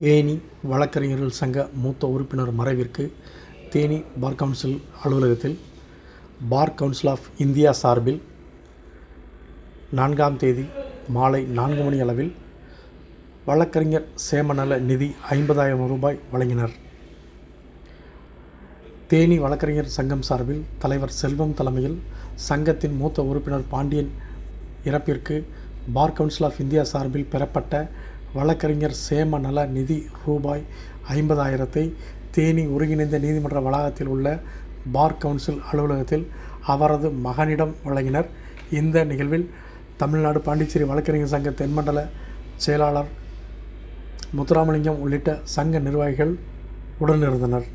தேனி வழக்கறிஞர்கள் சங்க மூத்த உறுப்பினர் மறைவிற்கு தேனி பார் கவுன்சில் அலுவலகத்தில் பார் கவுன்சில் ஆஃப் இந்தியா சார்பில் நான்காம் தேதி மாலை நான்கு மணி அளவில் வழக்கறிஞர் சேமநல நிதி ஐம்பதாயிரம் ரூபாய் வழங்கினர். தேனி வழக்கறிஞர் சங்கம் சார்பில் தலைவர் செல்வம் தலைமையில் சங்கத்தின் மூத்த உறுப்பினர் பாண்டியன் இறப்பிற்கு பார் கவுன்சில் ஆஃப் இந்தியா சார்பில் பெறப்பட்ட வழக்கறிஞர் சேம நல நிதி ரூபாய் ஐம்பதாயிரத்தை தேனி ஒருங்கிணைந்த நீதிமன்ற வளாகத்தில் உள்ள பார் கவுன்சில் அலுவலகத்தில் அவரது மகனிடம் வழங்கினர். இந்த நிகழ்வில் தமிழ்நாடு பாண்டிச்சேரி வழக்கறிஞர் சங்க தென்மண்டல செயலாளர் முத்துராமலிங்கம் உள்ளிட்ட சங்க நிர்வாகிகள் உடனிருந்தனர்.